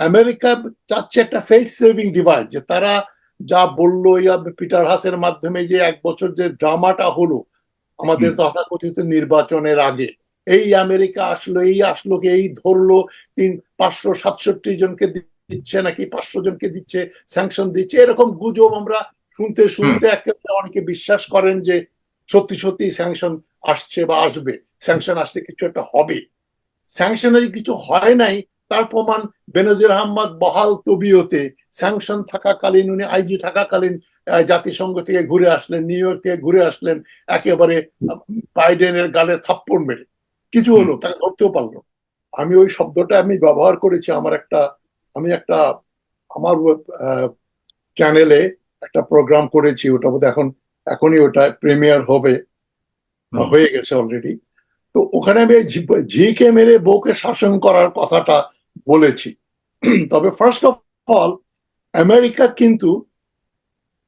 America চাচ্ছে একটা face saving device যে তারা যা বলল পিটার হাসের মাধ্যমে যে এক বছর যে ড্রামাটা হলো আমাদের তথাকথিত নির্বাচনের আগে। এই আমেরিকা আসলো এই আসলো কি এই ধরলো তিন পাঁচশো সাতষট্টি জনকে দিচ্ছে নাকি পাঁচশো জনকে দিচ্ছে স্যাংশন দিচ্ছে এরকম গুজব আমরা শুনতে শুনতে একেবারে অনেকে বিশ্বাস করেন যে সত্যি সত্যি স্যাংশন আসছে বা আসবে। স্যাংশন আসলে কিছু একটা হবে। স্যাংশন কিছু হয় নাই তার প্রমাণ বেনজির আহমদ বহাল তবিয়তে স্যাংশন থাকাকালীন, উনি আইজি থাকাকালীন জাতিসংঘ থেকে ঘুরে আসলেন, নিউ ইয়র্ক থেকে ঘুরে আসলেন, একেবারে বাইডেনের গালে থাপ্পড় মেরে। কিছু হলো, তাকে ধরতেও পারল আমি ওই শব্দটা আমি ব্যবহার করেছি আমার একটা, আমি একটা, আমার চ্যানেলে একটা প্রোগ্রাম করেছি, ওটা বোধহয় এখন, এখনই ওটা প্রিমিয়ার হবে হয়ে গেছে অলরেডি তো ওখানে আমি ঝিকে মেরে বউকে শাসন করার কথাটা বলেছি। তবে ফার্স্ট অফ অল আমেরিকা কিন্তু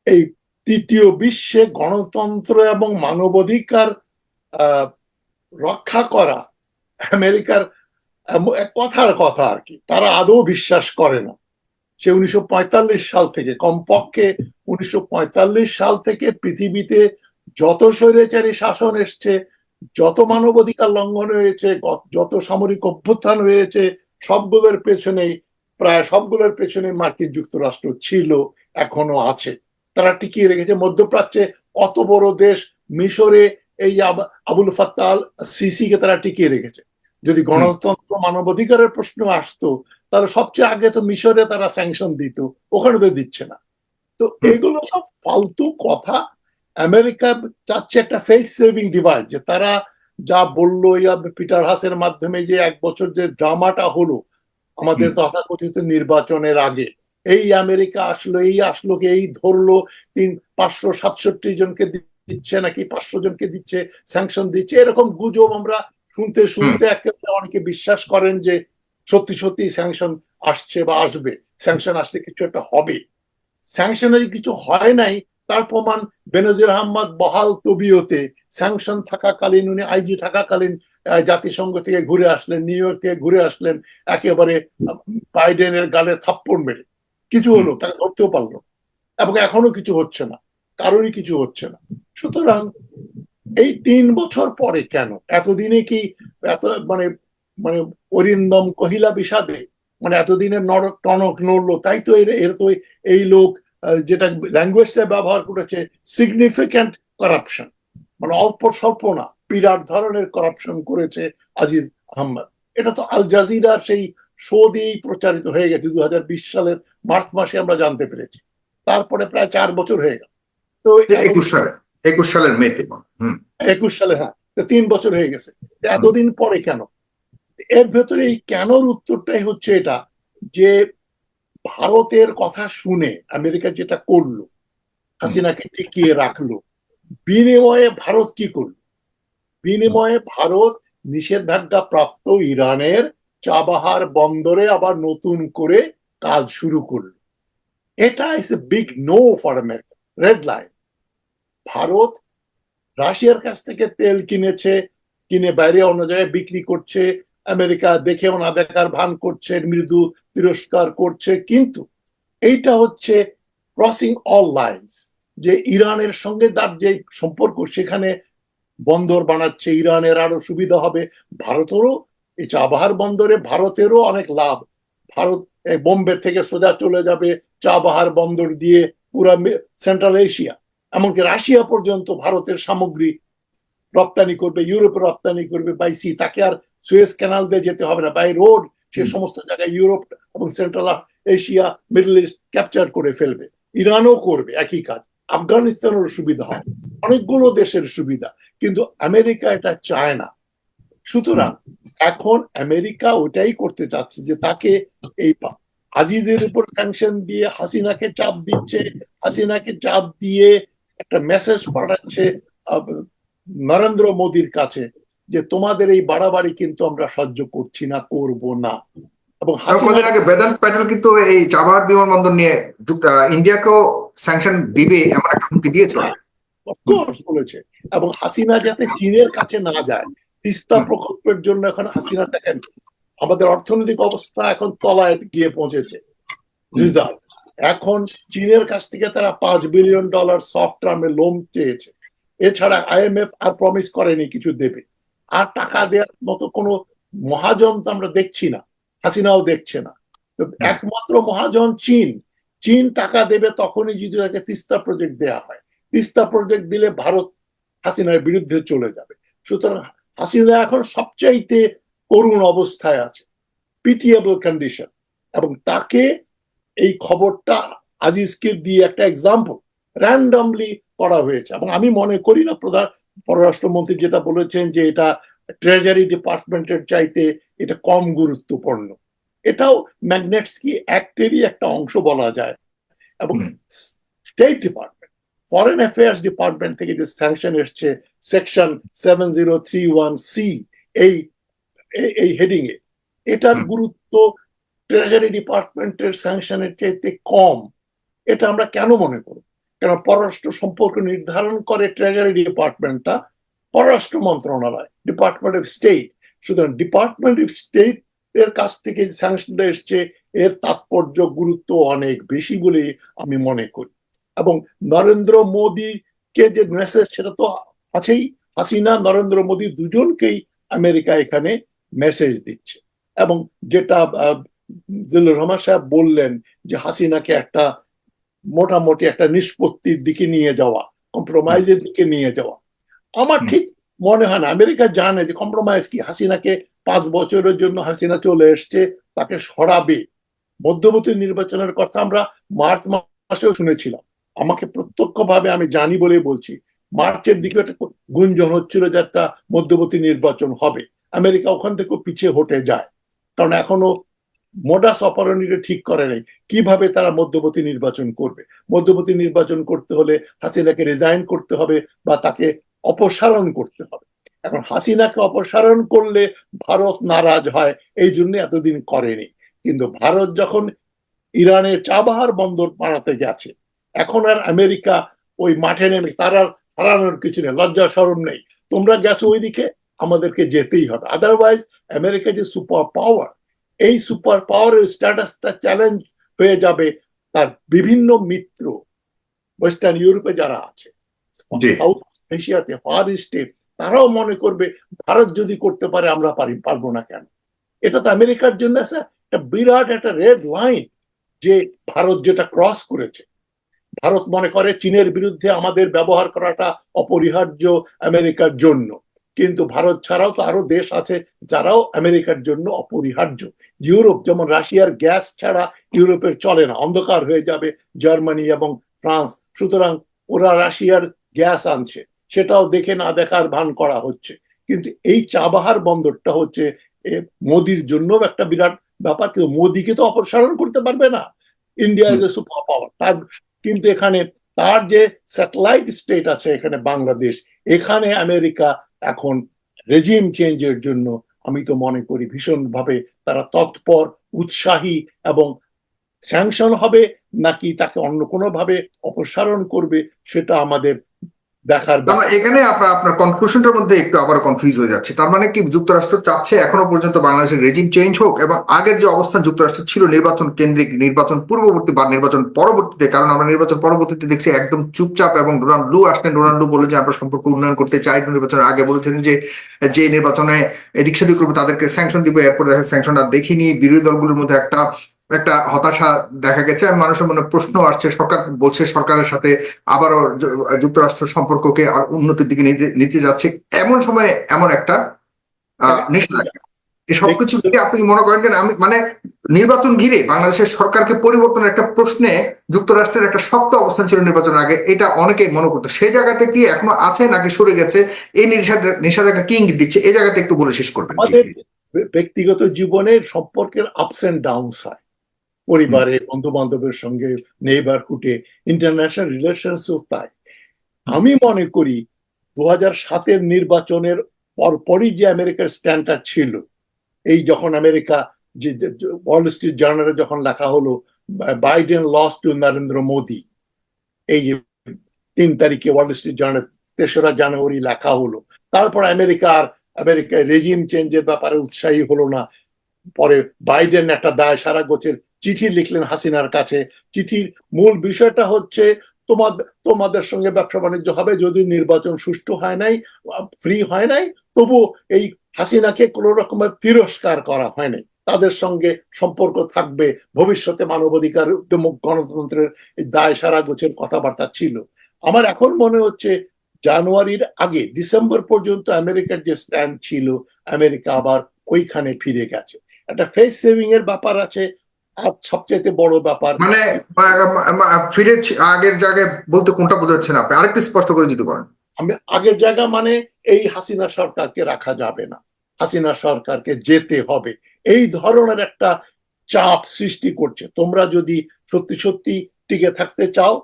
এই তৃতীয় বিশ্বে গণতন্ত্র এবং মানবাধিকার রক্ষা করা আমেরিকার কথার কথা আর কি। তারা আদৌ বিশ্বাস করে না। সে উনিশশো পঁয়তাল্লিশ সাল থেকে, কমপক্ষে উনিশশো পঁয়তাল্লিশ সাল থেকে পৃথিবীতে যত স্বৈরাচারী শাসন এসছে, যত মানবাধিকার লঙ্ঘন হয়েছে যত সামরিক অভ্যুত্থান হয়েছে সবগুলোর পেছনেই প্রায় সবগুলোর পেছনে মার্কিন যুক্তরাষ্ট্র ছিল এখনও আছে। তারা টিকিয়ে রেখেছে। মধ্যপ্রাচ্যে অত বড় দেশ মিশরে এই আব- আবুল ফাত্তাল সিসিকে তারা টিকিয়ে রেখেছে। যদি গণতন্ত্র মানবাধিকারের প্রশ্ন আসতো তাহলে সবচেয়ে আগে তো মিশরে তারা স্যাংশন দিত ওখানে তো দিচ্ছে না। তো এগুলো সব ফালতু কথা। আমেরিকা চাচ্ছে একটা ফেস সেভিং ডিভাইস যে তারা যা বলল পিটার হাসের মাধ্যমে যে এক বছর যে ড্রামাটা হলো আমাদের তথাকথিত নির্বাচনের আগে। এই আমেরিকা আসলো এই আসলো কি এই ধরলো তিন পাঁচশো সাতষট্টি জনকে দিচ্ছে নাকি পাঁচশো জনকে দিচ্ছে স্যাংশন দিচ্ছে। এরকম গুজব আমরা শুনতে শুনতে একেবারে অনেকে বিশ্বাস করেন যে সত্যি সত্যি স্যাংশন আসছে বা আসবে। স্যাংশন আসলে কিছু একটা হবে। স্যাংশন কিছু হয় নাই তার প্রমাণ বেনজির আহমদ বহাল তবিয়তে স্যাংশন থাকাকালীন উনি আইজি থাকাকালীন জাতিসংঘ থেকে ঘুরে আসলেন নিউ ইয়র্ক থেকে ঘুরে আসলেন একেবারে বাইডেনের গালে থাপ্পড় মেরে। কিছু হলো তাকে ধরতেও পারল এবং এখনও কিছু হচ্ছে না। কারোরই কিছু হচ্ছে না। সুতরাং এই তিন বছর পরে কেন? এতদিনে কি এত মানে মানে অরিন্দম কহিলা বিষাদে মানে এতদিনের নরক টনক নড়লো তাই তো এর তো এই লোক যেটা ল্যাঙ্গুয়েজটা ব্যবহার করেছে সিগনিফিক্যান্ট করাপশন মানে অল্প স্বল্প না বিরাট ধরনের করাপশন করেছে আজিজ আহমদ এটা তো আল জাজিরার সেই শো দিয়েই প্রচারিত হয়ে গেছে দু সালের মার্চ মাসে আমরা জানতে পেরেছি। তারপরে প্রায় চার বছর হয়ে গেল। তো একুশ সালে একুশ সালের মেতে একুশ সালে হ্যাঁ তিন বছর হয়ে গেছে। এতদিন পরে কেন? এর ভেতরে এই কেনর উত্তরটাই হচ্ছে এটা যে ভারতের কথা শুনে আমেরিকা যেটা করল হাসিনাকে টিকিয়ে রাখল বিনিময়ে ভারত কি করল? বিনিময়ে ভারত নিষেধাজ্ঞা প্রাপ্ত ইরানের চাবাহার বন্দরে আবার নতুন করে কাজ শুরু করল। এটা is a big no for America red line Bharat রাশিয়ার কাছ থেকে তেল কিনেছে কিনে বাইরে অন্য জায়গায় বিক্রি করছে আমেরিকা দেখেও না দেখার ভান করছে, মৃদু তিরস্কার করছে, কিন্তু এইটা হচ্ছে ক্রসিং অল লাইন্স যে ইরানের সঙ্গে তার যে সম্পর্ক সেখানে বন্দর বানাচ্ছে, ইরানের আরও সুবিধা হবে, ভারতেরও এই চাবাহার বন্দরে ভারতেরও অনেক লাভ, ভারত বোম্বে থেকে সোজা চলে যাবে চাবাহার বন্দর দিয়ে পুরা সেন্ট্রাল এশিয়া এমনকি রাশিয়া পর্যন্ত ভারতের সামগ্রী রপ্তানি করবে, ইউরোপে রপ্তানি করবে বাই সি তাকে আর সুয়েজ ক্যানাল দিয়ে যেতে হবে না। বাই রোড সে সমস্ত জায়গায় ইউরোপ এবং Central Asia Middle East capture করে ফেলবে। ইরানও করবে একই কাজ। আফগানিস্তানেরও সুবিধা হবে। অনেকগুলো দেশের সুবিধা কিন্তু আমেরিকা এটা চায় না। সুতরাং এখন আমেরিকা ওটাই করতে চাচ্ছে যে তাকে এই আজিজের উপর স্যাংশন দিয়ে হাসিনাকে চাপ দিচ্ছে হাসিনাকে চাপ দিয়ে একটা মেসেজ পাঠাচ্ছে নরেন্দ্র মোদির কাছে। যে তোমাদের এই বাড়াবাড়ি কিন্তু আমরা সহ্য করছি না করব না। এবং কদিন আগে বেদান্ত প্যাটেল কিন্তু এই চাবাহার বিমানবন্দর নিয়ে ইন্ডিয়াকেও স্যাংশন দিবে এমন একটা হুমকি দিয়েছে। অফকোর্স বলেছে। এবং হাসিনা যাতে চীনের কাছে না যায় তিস্তা প্রকল্পের জন্য এখন হাসিনা দেখেন আমাদের অর্থনৈতিক অবস্থা এখন তলায় গিয়ে পৌঁছেছে। রিজার্ভ এখন চীনের কাছ থেকে তারা পাঁচ বিলিয়ন ডলার সফট টার্মে লোন চেয়েছে। এছাড়া আইএমএফ আর প্রমিস করেনি কিছু দেবে। আর টাকা দেওয়ার মতো কোনো মহাজন তো আমরা দেখছি না হাসিনাও দেখছে না। তো একমাত্র মহাজন চীন। চীন টাকা দেবে তখনই যদি তাকে তিস্তা প্রজেক্ট দেয়া হয়। তিস্তা প্রজেক্ট দিলে ভারত হাসিনার বিরুদ্ধে চলে যাবে। সুতরাং হাসিনা এখন সবচাইতে করুণ অবস্থায় আছে পিটিএবল কন্ডিশন এবং তাকে এই খবরটা আজিজকে দিয়ে একটা এক্সাম্পল র্যান্ডমলি করা হয়েছে। এবং আমি মনে করি না প্রধান পররাষ্ট্রমন্ত্রী যেটা বলেছেন যে এটা ট্রেজারি ডিপার্টমেন্টের চাইতে এটা কম গুরুত্বপূর্ণ। এটাও ম্যাগনেটসকি অ্যাক্টেরই একটা অংশ বলা যায়। এবং state department foreign affairs department থেকে যে স্যাংশন এসছে section seven zero three one C এই এই- হেডিং এ। এটার গুরুত্ব ট্রেজারি ডিপার্টমেন্টের স্যাংশনের চাইতে কম। এটা আমরা কেন মনে করব? কেন পররাষ্ট্র সম্পর্ক নির্ধারণ করে ট্রেজারি ডিপার্টমেন্টটা পররাষ্ট্র মন্ত্রণালয় ডিপার্টমেন্ট অফ স্টেট সুতরাং ডিপার্টমেন্ট অফ স্টেট এর কাছ থেকে স্যাংশনটা এসছে, এর তাৎপর্য, গুরুত্ব অনেক বেশি বলে আমি মনে করি। এবং নরেন্দ্র মোদীকে যে মেসেজ সেটা তো আছেই, হাসিনা, নরেন্দ্র মোদী দুজনকেই আমেরিকা এখানে মেসেজ দিচ্ছে। এবং যেটা জিল্লুর রহমান সাহেব বললেন যে হাসিনাকে একটা মোটামুটি একটা নিষ্পত্তির দিকে নিয়ে যাওয়া কম্প্রোমাইজের দিকে নিয়ে যাওয়া। আমার ঠিক মনে হয় না আমেরিকা জানে যে কম্প্রোমাইজ কি হাসিনাকে পাঁচ বছরের জন্য হাসিনা চলে এসছে তাকে সরাবে। মধ্যবর্তী নির্বাচনের কথা আমরা মার্চ মাসেও শুনেছিলাম। আমাকে প্রত্যক্ষভাবে আমি জানি বলে বলছি মার্চের দিকে একটা গুঞ্জন হচ্ছিল যে একটা মধ্যবর্তী নির্বাচন হবে। আমেরিকা ওখান থেকে পিছিয়ে হটে যায়। কারণ এখনও মোডাস অপারণীটা ঠিক করে নেই, কীভাবে তারা মধ্যবর্তী নির্বাচন করবে? মধ্যবর্তী নির্বাচন করতে হলে হাসিনাকে রিজাইন করতে হবে বা তাকে অপসারণ করতে হবে। এখন হাসিনাকে অপসারণ করলে ভারত নারাজ হয়, এই জন্য এতদিন করেনি। কিন্তু ভারত যখন ইরানের চাবাহার বন্দর বানাতে গেছে, এখন আর আমেরিকা ওই মাঠে নেমে তার আর হারানোর কিছু নেই, লজ্জা সরম নেই। তোমরা গেছো ওইদিকে, আমাদেরকে যেতেই হবে। আদারওয়াইজ আমেরিকা যে সুপার পাওয়ার এই সুপার পাওয়ারের স্ট্যাটাসটা চ্যালেঞ্জ হয়ে যাবে তার বিভিন্ন মিত্র ওয়েস্টার্ন ইউরোপে যারা আছে। সাউথ এশিয়াতে ফার ইস্টে তারাও মনে করবে ভারত যদি করতে পারে আমরা পারি পারব না কেন? এটা তো আমেরিকার জন্য একটা বিরাট একটা রেড লাইন যে ভারত যেটা ক্রস করেছে। ভারত মনে করে চীনের বিরুদ্ধে আমাদের ব্যবহার করাটা অপরিহার্য আমেরিকার জন্য। কিন্তু ভারত ছাড়াও তো আরও দেশ আছে যারাও আমেরিকার জন্য অপরিহার্য। ইউরোপ যেমন রাশিয়ার গ্যাস ছাড়া ইউরোপের চলে না, অন্ধকার হয়ে যাবে জার্মানি এবং ফ্রান্স। সুতরাং ওরা রাশিয়ার গ্যাস আনছে, সেটাও দেখে না দেখার ভান করা হচ্ছে। কিন্তু এই চাবাহার বন্দরটা হচ্ছে মোদির জন্য একটা বিরাট ব্যাপার, কিন্তু মোদিকে তো অপসারণ করতে পারবে না। India is a super power তার কিন্তু এখানে, তার যে স্যাটেলাইট স্টেট আছে এখানে বাংলাদেশ, এখানে আমেরিকা এখন রেজিম চেঞ্জের জন্য আমি তো মনে করি ভীষণভাবে তারা তৎপর, উৎসাহী এবং স্যাংশন হবে নাকি তাকে অন্য কোনোভাবে অপসারণ করবে সেটা আমাদের দেখার মানে এখানে আপনার আপনার কনক্লুশনটার মধ্যে একটু আবার কনফিউজ হয়ে যাচ্ছে। তার মানে কি যুক্তরাষ্ট্র চাচ্ছে এখনও পর্যন্ত বাংলাদেশের রেজিম চেঞ্জ হোক এবং আগের যে অবস্থান যুক্তরাষ্ট্র ছিল নির্বাচন কেন্দ্রিক নির্বাচন পূর্ববর্তী বা নির্বাচন পরবর্তীতে কারণ আমরা নির্বাচন পরবর্তীতে দেখছি একদম চুপচাপ এবং ডোনাল্ড লু আসলেন। ডোনাল্ড লু বলে যে আমরা সম্পর্ক উন্নয়ন করতে চাই। নির্বাচনের আগে বলেছিলেন যে যে নির্বাচনে এদিক সেদিক করবে তাদেরকে স্যাংশন দিব। এরপর দেখা স্যাংশন আর দেখিনি। বিরোধী দলগুলোর মধ্যে একটা একটা হতাশা দেখা গেছে আর মানুষের মনে প্রশ্ন আসছে সরকার বলছে সরকারের সাথে আবারও যুক্তরাষ্ট্র সম্পর্ককে আর উন্নতির দিকে নিতে যাচ্ছে। এমন সময় এমন একটা আহ, নিষেধাজ্ঞা এই সবকিছু আপনি মনে করেন কেন? আমি মানে নির্বাচন ঘিরে বাংলাদেশের সরকারকে পরিবর্তনের একটা প্রশ্নে যুক্তরাষ্ট্রের একটা শক্ত অবস্থান ছিল নির্বাচনের আগে এটা অনেকেই মনে করতো। সেই জায়গাতে কি এখনও আছে নাকি সরে গেছে? এই নিষেধ- নিষেধাজ্ঞা কি ইঙ্গিত দিচ্ছে? এই জায়গাতে একটু বলে শেষ করবেন। ব্যক্তিগত জীবনের সম্পর্কের আপস এন্ড ডাউনস হয়। পরিবারে বন্ধু বান্ধবের সঙ্গে নেইবারহুডে ইন্টারন্যাশনাল রিলেশনসও তাই। আমি মনে করি দু হাজার সাতের নির্বাচনের পরপরই যে আমেরিকার স্ট্যান্ডটা ছিল এই যখন আমেরিকা যে ওয়াল স্ট্রিট জার্নালে যখন লেখা হলো Biden loss to Narendra Modi এই যে তিন তারিখে ওয়াল স্ট্রিট জার্নাল তেসরা জানুয়ারি লেখা হলো তারপর আমেরিকা আর আমেরিকা রেজিম চেঞ্জের ব্যাপারে উৎসাহী হলো না। পরে বাইডেন একটা দায় সারা গোছের চিঠি লিখলেন হাসিনার কাছে। চিঠির মূল বিষয়টা হচ্ছে তোমাদের তোমাদের সঙ্গে ব্যবসা বাণিজ্য হবে, যদি নির্বাচন সুষ্ঠু হয় নাই ফ্রি হয় নাই, তবু এই হাসিনাকে কোন রকমের তিরস্কার করা হয় নাই। তাদের সঙ্গে সম্পর্ক থাকবে, ভবিষ্যতে মানবাধিকার গণতন্ত্রের দায় সারা গোছের কথাবার্তা ছিল। আমার এখন মনে হচ্ছে, জানুয়ারির আগে, ডিসেম্বর পর্যন্ত আমেরিকার যে স্ট্যান্ড ছিল, আমেরিকা আবার ওইখানে ফিরে গেছে। একটা ফেস সেভিং এর ব্যাপার আছে সবচেয়ে বড় ব্যাপার মানে ফিরে আগের জায়গায় বলতে কোনটা বোঝাচ্ছেন আপনি? আরেকটু স্পষ্ট করে যদি বলেন। আমি আগের জায়গা মানে এই হাসিনা সরকারকে রাখা যাবে না। হাসিনা সরকারকে যেতে হবে। এই ধরনের একটা চাপ সৃষ্টি করছে। তোমরা যদি সত্যি সত্যি টিকে থাকতে চাও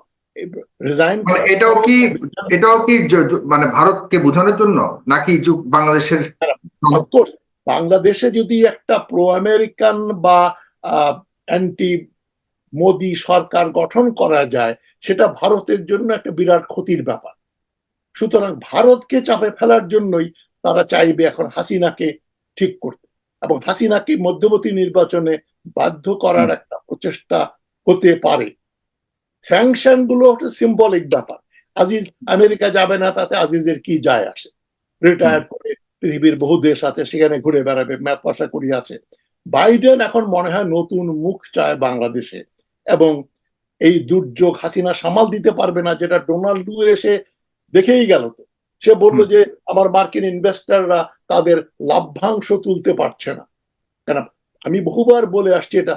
রিজাইন মানে এটাও কি- এটাও কি মানে ভারতকে বোঝানোর জন্য? নাকি যু- বাংলাদেশের বাংলাদেশে যদি একটা প্রো আমেরিকান বা অ্যান্টি মোদি সরকার গঠন করা যায় সেটা ভারতের জন্য একটা বিরাট ক্ষতির ব্যাপার। সুতরাং ভারতকে চাপে ফেলার জন্যই তারা চাইবে এখন হাসিনাকে ঠিক করতে। এবং হাসিনাকে মধ্যবর্তী নির্বাচনে বাধ্য করার একটা প্রচেষ্টা হতে পারে। স্যাংশনগুলো একটা সিম্বলিক ব্যাপার। আজিজ আমেরিকা যাবে না তাতে আজিজের কি যায় আসে? রিটায়ার করে পৃথিবীর বহু দেশ আছে সেখানে ঘুরে বেড়াবে ম্যাপ আশা করি আছে। বাইডেন এখন মনে হয় নতুন মুখ চায় বাংলাদেশে এবং এই দুর্যোগ হাসিনা সামাল দিতে পারবে না যেটা ডোনাল্ডু এসে দেখেই গেল তো। সে বলল যে আমার মার্কিন ইনভেস্টাররা তাদের লাভ্যাংশ তুলতে পারছে না। কেন? আমি বহুবার বলে আসছি এটা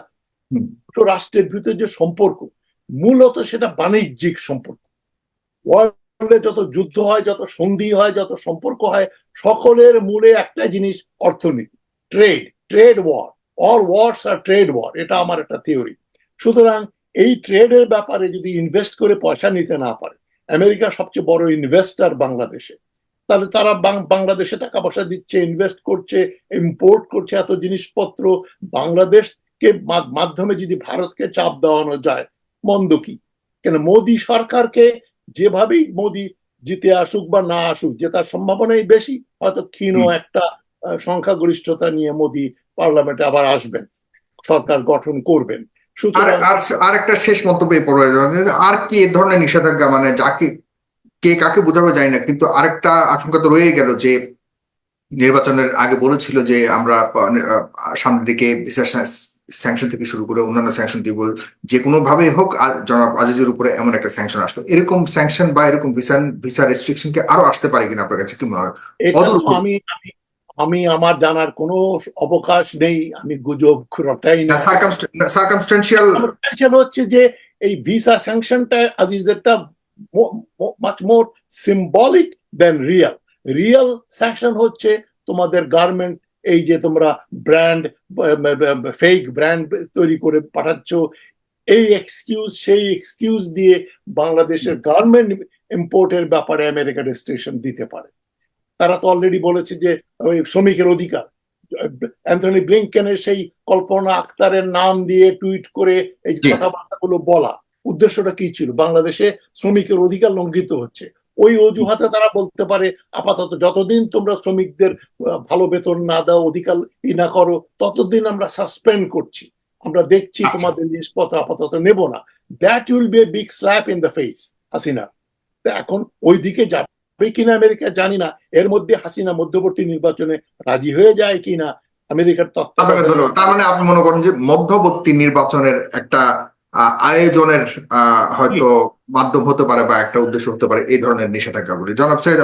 রাষ্ট্রের ভিতরে যে সম্পর্ক মূলত সেটা বাণিজ্যিক সম্পর্ক। ওয়ার্ল্ডে যত যুদ্ধ হয় যত সন্ধি হয় যত সম্পর্ক হয় সকলের মূলে একটা জিনিস অর্থনীতি trade trade war. All wars আর ট্রেড ওয়ার এটা আমার একটা থিওরি সুতরাং এই ট্রেডের ব্যাপারে যদি ইনভেস্ট করে পয়সা নিতে না পারে আমেরিকা সবচেয়ে বড় ইনভেস্টার বাংলাদেশে তাহলে তারা বাংলাদেশে টাকা পয়সা দিচ্ছে ইনভেস্ট করছে ইম্পোর্ট করছে এত জিনিসপত্র বাংলাদেশকে মাধ্যমে যদি ভারতকে চাপ দেওয়ানো যায় মন্দ কি? কেন মোদি সরকারকে যেভাবেই মোদি জিতে আসুক বা না আসুক জেতার সম্ভাবনাই বেশি হয়তো ক্ষীণ একটা সংখ্যাগরিষ্ঠতা নিয়ে মোদি পার্লামেন্টে আবার আসবেন সরকার গঠন করবেন। সুতরাং আর একটা শেষ মন্তব্য আর কি এ ধরনের নিষেধাজ্ঞা মানে যাকে কে কাকে বোঝাবে জানি না কিন্তু আরেকটা আশঙ্কা তো রয়ে গেল যে নির্বাচনের আগে বলেছিল যে আমরা সামনের দিকে স্যাংশন থেকে শুরু করে অন্যান্য স্যাংশন দিব যে কোনো ভাবে হোক জনাব আজিজের উপরে এমন একটা স্যাংশন আসলো। এরকম স্যাংশন বা এরকম ভিসা ভিসা রেস্ট্রিকশন কি আরও আসতে পারে কিনা আপনার কাছে কি মনে হয়? আমি আমি- আমি আমার জানার কোনো অবকাশ নেই আমি গুজব রটাই না। সার্কামস্টেন্সিয়াল হচ্ছে যে এই ভিসা স্যাংশনটা আজিজেরটা much more symbolic than real real sanction হচ্ছে তোমাদের গার্মেন্ট এই যে তোমরা ব্র্যান্ড ফেক ব্র্যান্ড তৈরি করে পাঠাচ্ছ। এই এক্সকিউজ সেই এক্সকিউজ দিয়ে বাংলাদেশের গার্মেন্ট ইম্পোর্টের ব্যাপারে আমেরিকা রেজিস্ট্রেশন দিতে পারে। তারা তো অলরেডি বলেছে যে ওই শ্রমিকের অধিকার। অ্যান্থনি ব্লিংকেনের সেই কল্পনা আক্তারের নাম দিয়ে টুইট করে এই। কথাবার্তাগুলো বলা উদ্দেশ্যটা কি ছিল? বাংলাদেশে শ্রমিকের অধিকার লঙ্ঘিত হচ্ছে। ওই অজুহাতে তারা বলতে পারে আপাতত যতদিন তোমরা শ্রমিকদের ভালো বেতন না দাও অধিকার ই না করো ততদিন আমরা সাসপেন্ড করছি। আমরা দেখছি আচ্ছা। তোমাদের জিনিসপত্র আপাতত নেব না। That will be a big slap in the face Hasina. এখন ওই দিকে যাবে। কিনা আমেরিকা জানি না এর মধ্যে হাসিনা মধ্যবর্তী নির্বাচনে রাজি হয়ে যায় কিনা আমেরিকার তত্ত্ব তার মানে আপনি মনে করেন যে মধ্যবর্তী নির্বাচনের একটা আহ, আয়োজনের আহ, হয়তো মাধ্যম হতে পারে বা একটা উদ্দেশ্য হতে পারে এই ধরনের নিষেধাজ্ঞাগুলি। জনাব সৈয়দ